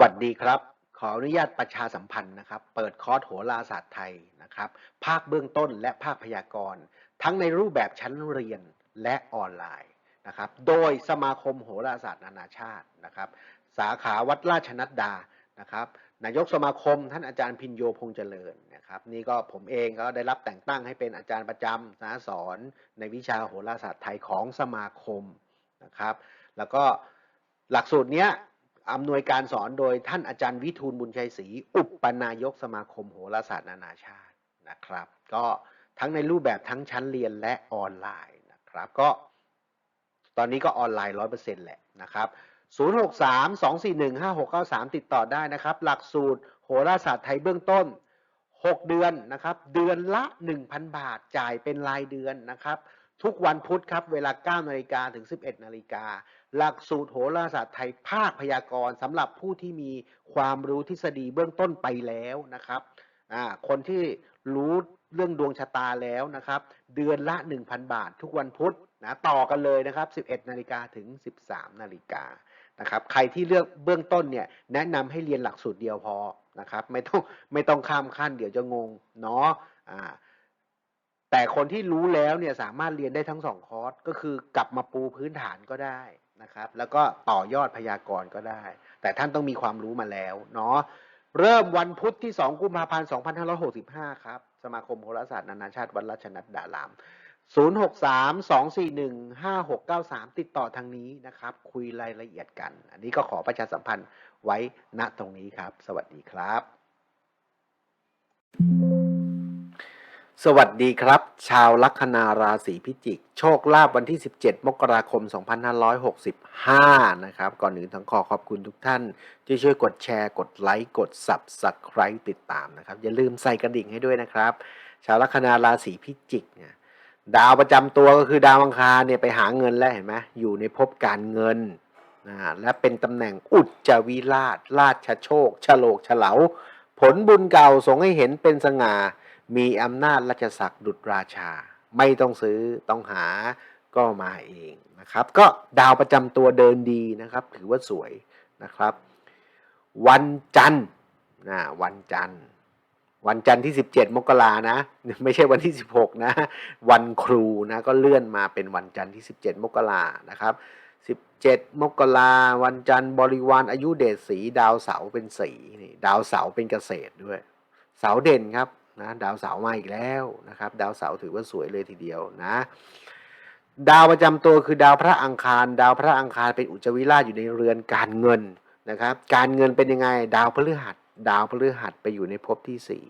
วัสดีครับ ขออนุญาตประชาสัมพันธ์นะครับ เปิดคอร์สโหราศาสตร์ไทยนะครับ ภาคเบื้องต้นและภาคพยากรณ์ ทั้งในรูปแบบชั้นเรียนและออนไลน์นะครับ โดยสมาคมโหราศาสตร์นานาชาตินะครับ สาขาวัดราชนัดดานะครับนายกสมาคมท่านอาจารย์พินโยพงษ์เจริญนะครับ นี่ก็ผมเองก็ได้รับแต่งตั้งให้เป็นอาจารย์ประจำนะสอนในวิชาโหราศาสตร์ไทยของสมาคมนะครับ แล้วก็หลักสูตรเนี้ย อำนวยการสอนโดยท่านอาจารย์วิทูลบุญชัยศรีอุปนายกสมาคมโหราศาสตร์นานาชาตินะครับ ก็ทั้งในรูปแบบทั้งชั้นเรียนและออนไลน์นะครับ ก็ ตอนนี้ก็ออนไลน์ร้อยเปอร์เซ็นต์แหละนะครับ063 241 5693 ติดต่อได้นะครับ หลักสูตรโหราศาสตร์ไทยเบื้องต้น 6 เดือนนะครับ เดือนละ 1,000 บาทจ่ายเป็นรายเดือนนะครับ ทุกวันพุธครับ เวลา 9 นาฬิกาถึง 11 นาฬิกา หลักสูตรโหราศาสตร์ไทยภาคพยากรณ์สำหรับผู้ที่มีความรู้ทฤษฎีเบื้องต้นไปแล้วนะครับ คนที่รู้เรื่องดวงชะตาแล้วนะครับ เดือนละ 1,000 บาท ทุกวันพุธนะต่อกันเลยนะครับ 11 นาฬิกาถึง 13 นาฬิกานะครับ ใครที่เลือกเบื้องต้นเนี่ยแนะนำให้เรียนหลักสูตรเดียวพอนะครับ ไม่ต้องไม่ต้องข้ามขั้นเดี๋ยวจะงงเนาะอ่า แต่คนที่รู้แล้วเนี่ยสามารถเรียนได้ทั้งสองคอร์สก็คือกลับมาปูพื้นฐานก็ได้นะครับ แล้วก็ต่อยอดพยากรณ์ก็ได้ แต่ท่านต้องมีความรู้มาแล้วเนาะเริ่มวันพุธที่ 2 กุมภาพันธ์ 2565 ครับ สมาคมโหราศาสตร์นานาชาติวัดราชนัดดาราม 063 241 5693 ติดต่อทางนี้นะครับ คุยรายละเอียดกัน อันนี้ก็ขอประชาสัมพันธ์ไว้ณตรงนี้ครับ สวัสดีครับ สวัสดีครับ ชาวลัคนาราศีพิจิก โชคลาภวันที่ 17 มกราคม 2565 นะครับ ก่อนอื่นทั้งขอขอบคุณทุกท่าน ที่ช่วยกดแชร์กดไลค์กด Subscribe ติดตามนะครับ อย่าลืมใส่กระดิ่งให้ด้วยนะครับ ชาวลัคนาราศีพิจิกเนี่ยดาวประจำตัวก็คือดาวอังคารเนี่ยไปหาเงินแล้วเห็นไหมอยู่ในภพการเงินนะและเป็นตำแหน่งอุจจวิราชราชโชคฉโลกเฉลาผลบุญเก่าส่งให้เห็นเป็นสง่า มีอำนาจราชศักดิ์ดุจราชา ไม่ต้องซื้อต้องหาก็มาเองนะครับ ก็ดาวประจำตัวเดินดีนะครับ ถือว่าสวยนะครับ วันจันทร์นะวันจันทร์ วันจันทร์ที่ 17 มกรานะ ไม่ใช่วันที่ 16 นะ วันครูนะก็เลื่อนมาเป็นวันจันทร์ที่ 17 มกรานะครับ17 มกราวันจันทร์บริวารอายุเดชสี ดาวเสาเป็นสีนี่ดาวเสาเป็นเกษตรด้วย เสาเด่นครับ นะดาวเสาร์มาอีกแล้วนะครับ ดาวเสาร์ถือว่าสวยเลยทีเดียวนะ ดาวประจำตัวคือดาวพระอังคาร ดาวพระอังคารเป็นอุจวิราชอยู่ในเรือนการเงินนะครับ การเงินเป็นยังไง ดาวพฤหัส ดาวพฤหัสไปอยู่ในภพที่สี่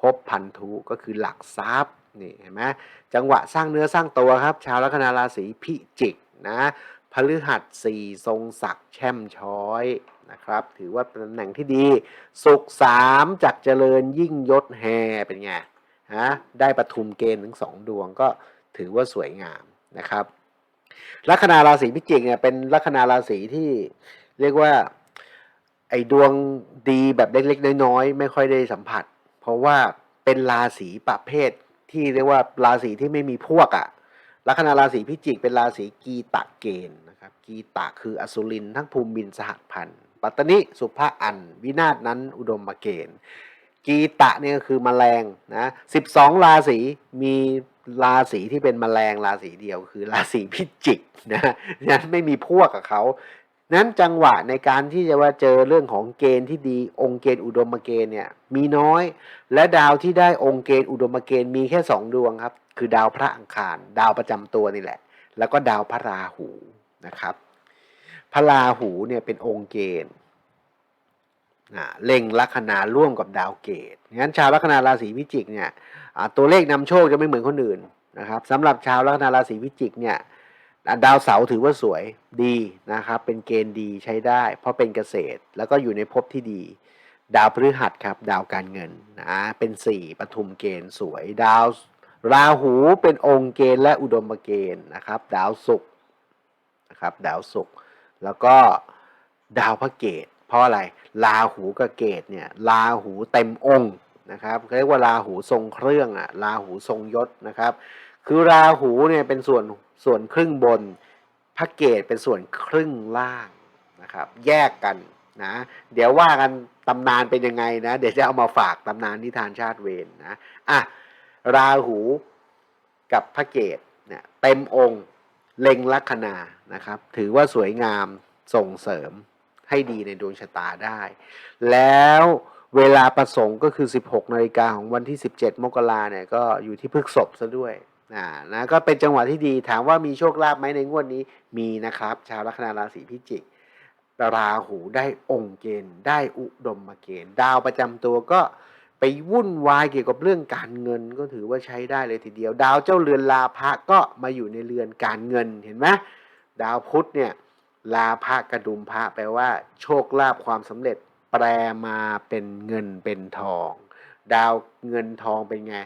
ภพพันธุก็คือหลักทรัพย์นี่เห็นไหมจังหวะสร้างเนื้อสร้างตัวครับ ชาวลัคนาราศีพิจิกนะ พฤหัสสี่ทรงศักดิ์แช่มช้อยนะครับ ถือว่าเป็นตำแหน่งที่ดี สุขสามจากเจริญยิ่งยศแฮเป็นไงฮะได้ปทุมเกณฑ์ถึงสองดวงก็ถือว่าสวยงามนะครับลัคนาราศีพิจิกเนี่ยเป็นลัคนาราศีที่เรียกว่าไอ้ดวงดีแบบเล็กๆน้อยๆไม่ค่อยได้สัมผัส เพราะว่าเป็นราศีประเภทที่เรียกว่าราศีที่ไม่มีพวกอะ่ะ ลัคนาราศีพิจิกเป็นราศีกีตะเกณฑ์นะครับกีตะคืออสุรินทั้งภูมิบินสหัสพันธ์ปัตตนิสุภาอัน วินาศนั้นอุดมมาเกณฑ์ กีตะเนี่ยคือมแมลงนะสิบสองราศีมีราศีที่เป็นมแมลงราศีเดียวคือราศีพิจิกนะนั้นไม่มีพวกกับเขานั้นจังหวะในการที่จะว่าเจอเรื่องของเกณฑ์ที่ดีองค์เกณฑ์อุดมเกณฑ์เนี่ยมีน้อย และดาวที่ได้องค์เกณฑ์อุดมเกณฑ์มีแค่สองดวงครับ คือดาวพระอังคาร ดาวประจำตัวนี่แหละ แล้วก็ดาวพระราหูนะครับ พระราหูเนี่ยเป็นองค์เกณฑ์เล็งลัคนาร่วมกับดาวเกตงั้นชาวลัคนาราศีพิจิกเนี่ยตัวเลขนำโชคจะไม่เหมือนคนอื่นนะครับสำหรับชาวลัคนาราศีพิจิกเนี่ยดาวเสาถือว่าสวยดีนะครับเป็นเกณฑ์ดีใช้ได้ เพราะเป็นเกษตรแล้วก็อยู่ในภพที่ดี ดาวพฤหัสครับดาวการเงินนะเป็นสี่ปทุมเกณฑ์สวยดาว ราหูเป็นองค์เกณฑ์และอุดมเกณฑ์นะครับ ดาวศุกร์นะครับดาวศุกร์แล้วก็ดาวพระเกตเพราะอะไรราหูกับเกตเนี่ยราหูเต็มองค์นะครับเรียกว่าราหูทรงเครื่องอะราหูทรงยศนะครับ คือราหูเนี่ยเป็นส่วนส่วนครึ่งบน พระเกตเป็นส่วนครึ่งล่างนะครับ แยกกันนะเดี๋ยวว่ากันตำนานเป็นยังไงนะ เดี๋ยวจะเอามาฝากตำนานนิทานชาติเวรนนะอะ ราหูกับพระเกตเนี่ยเต็มองค์เล็งลัคนานะครับ ถือว่าสวยงามส่งเสริมให้ดีในดวงชะตาได้ แล้วเวลาประสงค์ก็คือ 16นาฬิกาของวันที่ 17 มกราเนี่ยก็อยู่ที่พฤกษบซะด้วยนะนะก็เป็นจังหวะที่ดีถามว่ามีโชคลาภไหมในงวดนี้มีนะครับ ชาวลัคนาราศีพิจิกราหูได้องค์เกณฑ์ ได้อุดมเกณฑ์ ดาวประจำตัวก็ ไปวุ่นวายเกี่ยวกับเรื่องการเงินก็ถือว่าใช้ได้เลยทีเดียว ดาวเจ้าเรือนลาภะก็มาอยู่ในเรือนการเงินเห็นไหมดาวพุธเนี่ยลาภะกระดุมพระแปลว่า โชคลาภความสำเร็จแปลมาเป็นเงินเป็นทอง ดาวเงินทองเป็นไง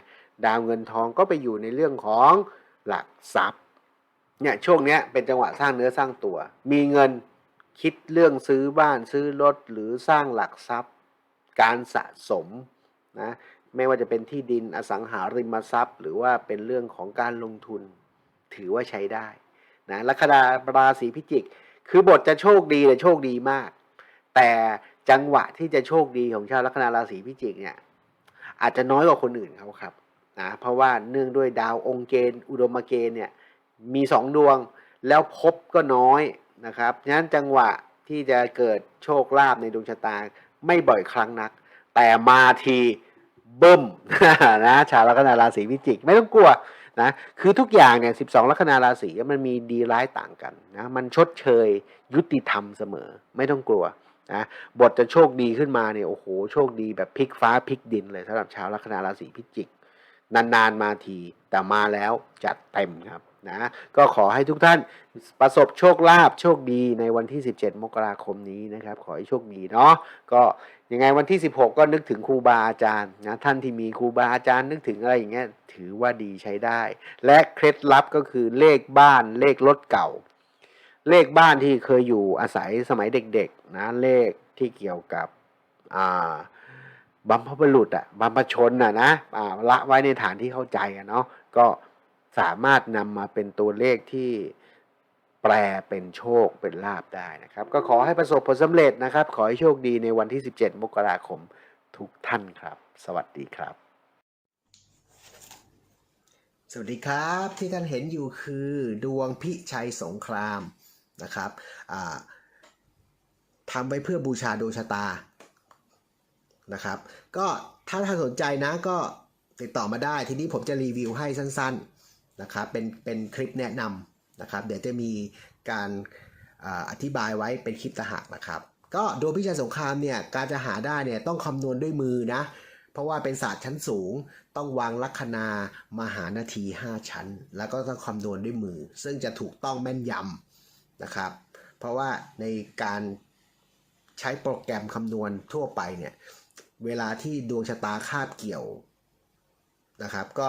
ดาวเงินทองก็ไปอยู่ในเรื่องของหลักทรัพย์เนี่ยช่วงเนี้ยเป็นจังหวะสร้างเนื้อสร้างตัว มีเงินคิดเรื่องซื้อบ้านซื้อรถหรือสร้างหลักทรัพย์ การสะสม นะไม่ว่าจะเป็นที่ดินอสังหาริมทรัพย์ หรือว่าเป็นเรื่องของการลงทุนถือว่าใช้ได้นะลัคนาราศีพิจิก คือบทจะโชคดีแต่โชคดีมาก แต่จังหวะที่จะโชคดีของชาวลัคนาราศีพิจิกเนี่ยอาจจะน้อยกว่าคนอื่นเขาครับนะเพราะว่าเนื่องด้วยดาวองค์เกณฑ์อุดมเกณฑ์เนี่ยมีสองดวงแล้วพบก็น้อยนะครับฉะนั้นจังหวะที่จะเกิดโชคลาภในดวงชะตาไม่บ่อยครั้งนัก แต่มาทีเบิ่มนะชาวลัคนาราศีพิจิก ไม่ต้องกลัวนะคือทุกอย่างเนี่ยสิบสองลัคนาราศีมันมีดีร้ายต่างกันนะมันชดเชยยุติธรรมเสมอ ไม่ต้องกลัวนะบทจะโชคดีขึ้นมาเนี่ยโอ้โหโชคดีแบบพลิกฟ้าพลิกดินเลยสำหรับชาวลัคนาราศีพิจิก นานๆมาทีแต่มาแล้วจัดเต็มครับ นะก็ขอให้ทุกท่านประสบโชคลาภโชคดีในวันที่ 17 มกราคมนี้นะครับ ขอให้โชคดีเนาะก็ยังไงวันที่ 16 ก็นึกถึงครูบาอาจารย์นะท่านที่มีครูบาอาจารย์นึกถึงอะไรอย่างเงี้ยถือว่าดีใช้ได้ และเคล็ดลับก็คือเลขบ้านเลขรถเก่า เลขบ้านที่เคยอยู่อาศัยสมัยเด็กๆนะเลขที่เกี่ยวกับอ่าบัมพบุรุษอะบัมพชนอะนะอ่าละไว้ในฐานที่เข้าใจอะเนาะก็ สามารถนำมาเป็นตัวเลขที่แปลเป็นโชคเป็นลาบได้นะครับ ก็ขอให้ประสบผลสำเร็จนะครับ ขอให้โชคดีในวันที่ 17 มกราคมทุกท่านครับ สวัสดีครับ สวัสดีครับที่ท่านเห็นอยู่คือดวงพิชัยสงครามนะครับทำไว้เพื่อบูชาดวงชะตานะครับ ก็ถ้าท่านสนใจนะก็ติดต่อมาได้ทีนี้ผมจะรีวิวให้สั้นๆ นะครับเป็นเป็นคลิปแนะนำนะครับ เดี๋ยวจะมีการอธิบายไว้เป็นคลิปตางหากนะครับ ก็โดยพิชัยสงครามเนี่ยการจะหาได้เนี่ยต้องคำนวณด้วยมือนะ เพราะว่าเป็นศาสตร์ชั้นสูง ต้องวางลัคนา มหานาที 5 ชั้น แล้วก็ต้องคำนวณด้วยมือ ซึ่งจะถูกต้องแม่นยำนะครับ เพราะว่าในการใช้โปรแกรมคำนวณทั่วไปเนี่ยเวลาที่ดวงชะตาคาบเกี่ยวนะครับ ก็